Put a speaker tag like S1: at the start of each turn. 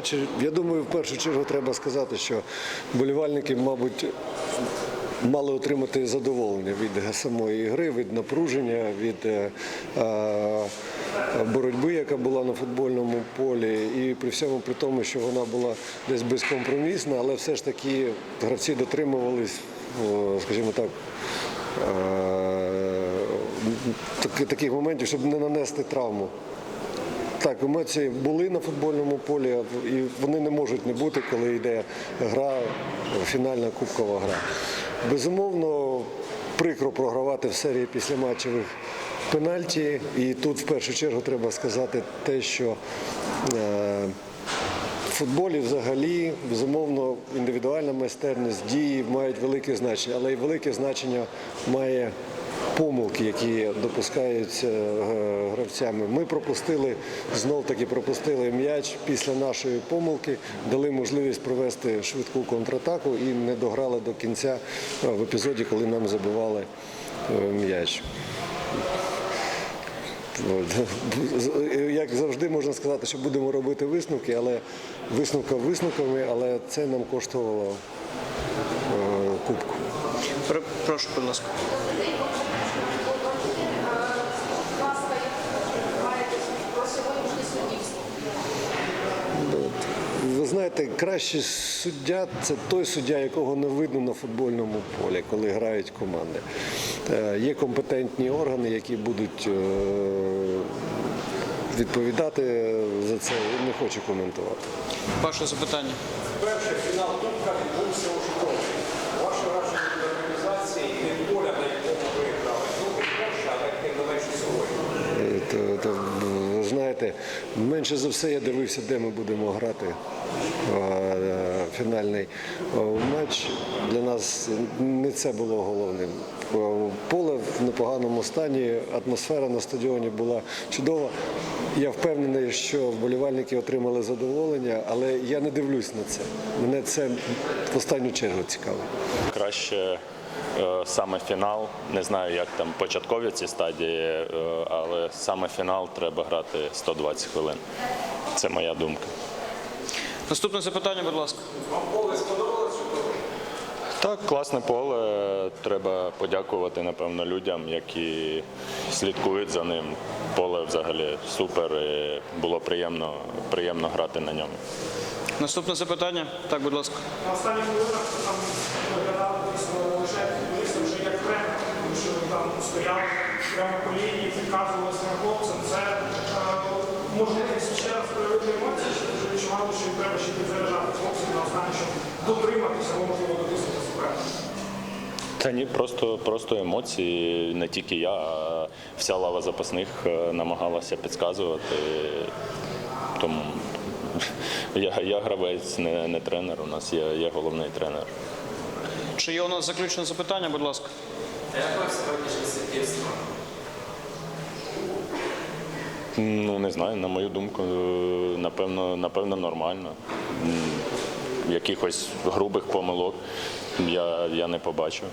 S1: матчі. Я думаю, в першу чергу треба сказати, що болівальники, мабуть, мали отримати задоволення від самої гри, від напруження, від е, е, боротьби, яка була на футбольному полі. І при всьому при тому, що вона була десь безкомпромісна, але все ж таки гравці дотримувались, скажімо так. е, Таких моментів, щоб не нанести травму. Так, емоції були на футбольному полі, і вони не можуть не бути, коли йде гра, фінальна кубкова гра. Безумовно, прикро програвати в серії післяматчевих пенальті. І тут в першу чергу треба сказати те, що е, в футболі взагалі, безумовно, індивідуальна майстерність, дії мають велике значення, але й велике значення має помилки, які допускаються е, гравцями. Ми пропустили, знов таки пропустили м'яч після нашої помилки, дали можливість провести швидку контратаку і не дограли до кінця е, в епізоді, коли нам забивали е, м'яч. Як завжди можна сказати, що будемо робити висновки, але висновка висновками, але це нам коштувало кубку.
S2: Прошу, будь ласка.
S3: Будь ласка, як ви відбуваєтесь про сьогоднішнє суддівство?
S1: Ви знаєте, кращий суддя це той суддя, якого не видно на футбольному полі, коли грають команди. Е, Є компетентні органи, які будуть е, відповідати за це. Я не хочу коментувати.
S2: Ваше запитання.
S4: Перший фінал Кубка відбувся у Житомирі. Ваше враження від організації і від поля, на якому ви грали. Ну, і перше, але тим не менше сьогодні.
S1: Е, То, то, менше за все я дивився, де ми будемо грати фінальний матч. Для нас не це було головним. Поле в непоганому стані, атмосфера на стадіоні була чудова. Я впевнений, що вболівальники отримали задоволення, але я не дивлюсь на це. Мене це в останню чергу цікавить.
S5: Краще саме фінал. Не знаю, як там початкові ці стадії, е, але саме фінал треба грати 120 хвилин. Це моя думка.
S2: Наступне запитання, будь ласка.
S4: Вам поле сподобалося?
S5: Так, класне поле. Треба подякувати, напевно, людям, які слідкують за ним. Поле взагалі супер. і Було приємно, приємно грати на ньому.
S2: Наступне запитання. Так, будь ласка.
S6: На останніх хвилинах там виглядали лише футболістам вже як тренер, тому що ви там стояли прямо по лінії, підказували своїм хлопцям. Це е, можливість ще раз проявити емоції, ви вже відчували, що треба ще підзаряджати хлопців на останнє, щоб дотриматися, можливо дотиснути суперника.
S5: Та ні, просто, просто емоції. Не тільки я, а вся лава запасних е, намагалася підказувати. Тому я, я гравець, не, не тренер. У нас є, є головний тренер.
S2: Чи є у нас заключне запитання, будь ласка?
S5: Ну не знаю, на мою думку, напевно, напевно, нормально. Якихось грубих помилок я, я не побачив.